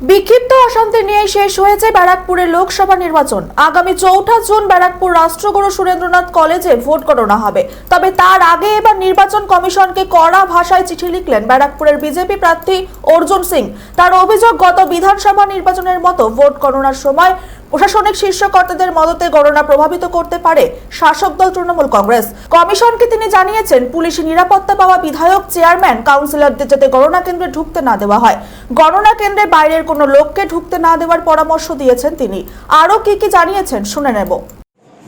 বিক্ষিপ্ত অশান্তি নিয়ে শেষ হয়েছে ব্যারাকপুরের লোকসভা নির্বাচন। আগামী চৌঠা জুন ব্যারাকপুর রাষ্ট্রগুরু সুরেন্দ্রনাথ কলেজে ভোট গণনা হবে। তবে তার আগে এবার নির্বাচন কমিশনকে কড়া ভাষায় চিঠি লিখলেন ব্যারাকপুরের বিজেপি প্রার্থী অর্জুন সিং। তার অভিযোগ, গত বিধানসভা নির্বাচনের মতো ভোট গণনার সময় প্রশাসনিক শীর্ষ কর্তাদের মদতে গণনা প্রভাবিত করতে পারে শাসক দল তৃণমূল কংগ্রেস। কমিশনকে তিনি জানিয়েছেন, পুলিশি নিরাপত্তা পাওয়া বিধায়ক, চেয়ারম্যান, কাউন্সিলরদের যাতে গণনা কেন্দ্রে ঢুকতে না দেওয়া হয়। গণনা কেন্দ্রে বাইরের কোনো লোককে ঢুকতে না দেওয়ার পরামর্শ দিয়েছেন তিনি। আরও কি কি জানিয়েছেন শুনে নেব।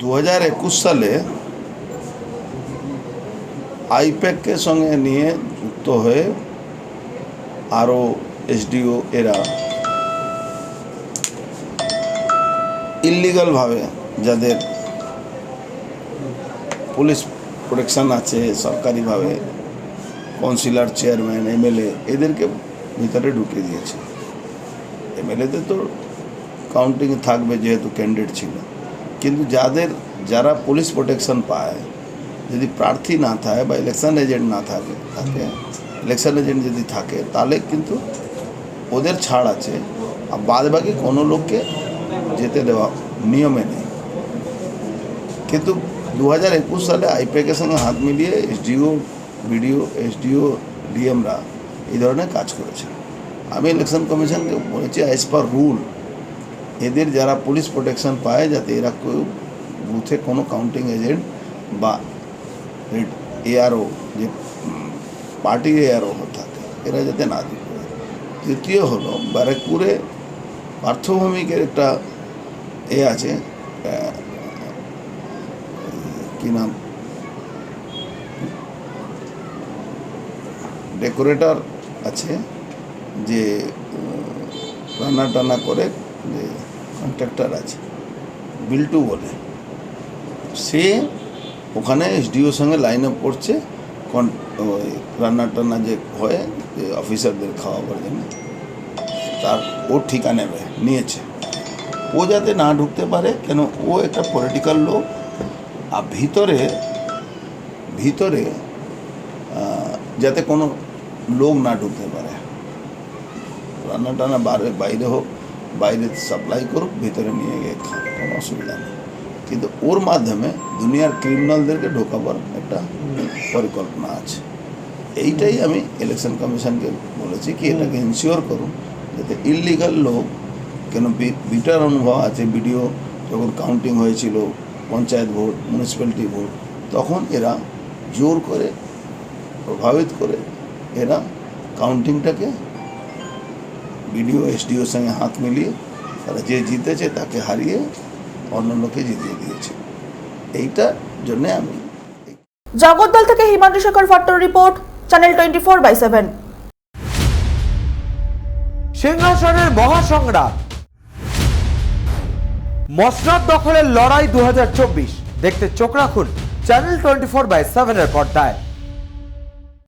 দু হাজার একুশ সালে আইপ্যাককে সঙ্গে নিয়ে যুক্ত হয়ে আরও এসডিও এরা ইলিগালভাবে যাদের পুলিশ প্রোটেকশন আছে সরকারিভাবে কাউন্সিলর চেয়ারম্যান এমএলএ এদেরকে ভিতরে ঢুকিয়ে দিয়েছে। এমএলএতে তো কাউন্টিং থাকবে যেহেতু ক্যান্ডিডেট ছিল। কিন্তু যাদের, যারা পুলিশ প্রোটেকশন পায়, যদি প্রার্থী না থাকে বা ইলেকশন এজেন্ট না থাকে থাকে ইলেকশন এজেন্ট যদি থাকে, তাহলে কিন্তু ওদের ছাড় আছে। আর বাদ বাকি কোনো লোককে যেতে দেওয়া নিয়মে নেই কিন্তু দু হাজার একুশ সালে আইপ্যাকের সঙ্গে হাত মিলিয়ে এসডিও, বিডিও, এসডিও, ডিএমরা এই ধরনের কাজ করেছে আমি ইলেকশন কমিশনকে বলেছি অ্যাজ পার রুল এদের যারা পুলিশ প্রোটেকশন পায়, যাতে এরা কেউ বুথে কোনো কাউন্টিং এজেন্ট বা এআরও যে পার্টি এআরও থাকে, এরা যাতে না দিতে। তৃতীয় হলো, ব্যারাকপুরে পার্থভূমিকের একটা এ আছে কি নাম? ডেকোরেটর আছে, যে রান্না টানা করে, যে কন্ট্রাক্টর আছে, বিল্টু বলে। সে ওখানে এসডিওর সঙ্গে লাইন আপ করছে রান্না টান্না যে হয় অফিসারদের খাওয়াবার জন্য, তার ওর ঠিকা নেবে নিয়েছে। ও যাতে না ঢুকতে পারে, কেন ও একটা পলিটিক্যাল লোক, আর ভিতরে ভিতরে যাতে কোনো লোক না ঢুকতে পারে। রান্না টানা বাইরে বাইরে হোক, বাইরে সাপ্লাই করুক, ভিতরে নিয়ে গিয়ে খাক, কোনো অসুবিধা নেই। কিন্তু ওর মাধ্যমে দুনিয়ার ক্রিমিনালদেরকে ঢোকাবার একটা পরিকল্পনা আছে। এইটাই আমি ইলেকশন কমিশনকে বলেছি কি, এটাকে ইনশিওর করুন, যাতে ইলিগাল লোক কেন বিটার অনুভব আছে ভিডিও যখন কাউন্টিং হয়েছিল পঞ্চায়েত ভোট মিউনিসিপ্যালিটি ভোট তখন এরা জোর করে প্রভাবিত করে এরা কাউন্টিংটাকে বিডিও এসডিওর সঙ্গে হাত মিলিয়ে তারা যে জিতেছে তাকে হারিয়ে অন্য লোকে জিতিয়ে দিয়েছে। এইটার জন্যে আমি জগদ্দল থেকে Himadri Shekhar Bhattar report channel twenty four by seven সিংহাসনের মহাসংগ্রাম। মসনাদ দখলের লড়াই দু হাজার চব্বিশ। দেখতে চোখ রাখুন চ্যানেল টোয়েন্টি ফোর বাই সেভেনের পর্দায়।